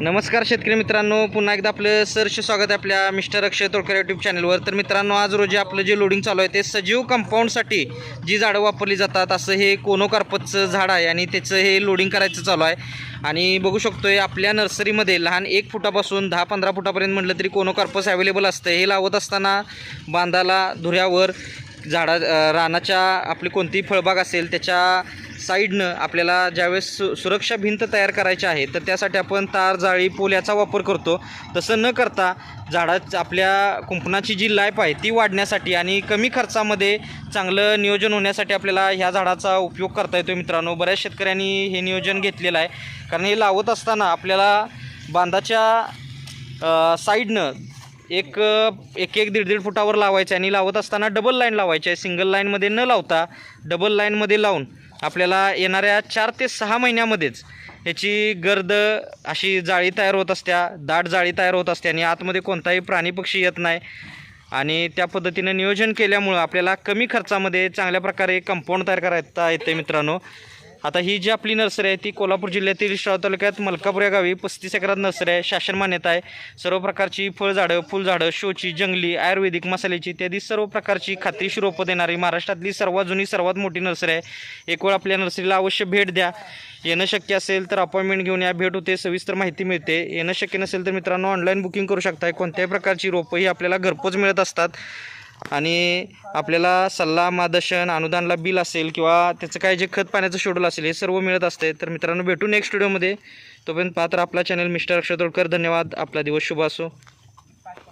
नमस्कार शेतकरी मित्रांनो पुन्हा एकदा आपलं सरचे स्वागत आहे आपल्या मिस्टर अक्षय तोडकर यूट्यूब चॅनलवर तर मित्रांनो आज रोजी आपलं जे लोडिंग चालू आहे ते सजीव कंपाऊंडसाठी जी झाडं वापरली जातात असं हे कोनोकार्पतचं झाड आहे आणि त्याचं हे लोडिंग करायचं चालू आहे. आणि बघू शकतोय आपल्या नर्सरीमध्ये लहान एक फुटापासून दहा पंधरा फुटापर्यंत म्हटलं तरी कोनोकार्पस अवेलेबल असतं. हे लावत असताना बांधाला धुऱ्यावर झाडा रानाच्या आपली कोणतीही फळबाग असेल त्याच्या साईडनं आपल्याला ज्यावेळेस सु सुरक्षा भिंत तयार करायची आहे तर त्यासाठी आपण तार जाळी पोल याचा वापर करतो. तसं न करता झाडात आपल्या कुंपणाची जी लाईफ आहे ती वाढण्यासाठी आणि कमी खर्चामध्ये चांगलं नियोजन होण्यासाठी आपल्याला ह्या झाडाचा उपयोग करता येतो मित्रांनो. बऱ्याच शेतकऱ्यांनी हे नियोजन घेतलेलं आहे. कारण हे लावत असताना आपल्याला बांधाच्या साईडनं एक एक एक दीड दीड फुटावर लावायचं आहे आणि लावत असताना डबल लाईन लावायची आहे. सिंगल लाईनमध्ये न लावता डबल लाईनमध्ये लावून आपल्याला येणाऱ्या चार ते सहा महिन्यामध्येच याची गर्द अशी जाळी तयार होत असत्या दाट जाळी तयार होत असते आणि आतमध्ये कोणताही प्राणी पक्षी येत नाही. आणि त्या पद्धतीनं नियोजन केल्यामुळं आपल्याला कमी खर्चामध्ये चांगल्या प्रकारे कंपाऊंड तयार करता येते मित्रांनो. आता ही जी आपली नर्सरी आहे ती कोल्हापूर जिल्ह्यातील श्राव तालुक्यात मलकापूर या गावी पस्तीस एकरात नर्सरी आहे. शासन मान्यता आहे. सर्व प्रकारची फळझाडं फुलझाडं शोची जंगली आयुर्वेदिक मसाल्याची इत्यादी सर्व प्रकारची खात्रीशी रोपं देणारी महाराष्ट्रातली सर्वात जुनी सर्वात मोठी नर्सरी आहे. एक वेळ आपल्या नर्सरीला अवश्य भेट द्या. येणं शक्य असेल तर अपॉइंटमेंट घेऊन या. भेट होते सविस्तर माहिती मिळते. येणं शक्य नसेल तर मित्रांनो ऑनलाईन बुकिंग करू शकताय. कोणत्याही प्रकारची रोपं ही आपल्याला घरपोच मिळत असतात. आणि आपल्याला सल्ला मार्गदर्शन अनुदानला बिल असेल किंवा त्याचं काय जे खत पाण्याचं शेड्यूल असेल हे सर्व मिळत असते तर मित्रांनो भेटू नेक्स्ट व्हिडिओमध्ये तोपर्यंत पात्र आपला चॅनल मिस्टर अक्षय तोडकर. धन्यवाद. आपला दिवस शुभ असो.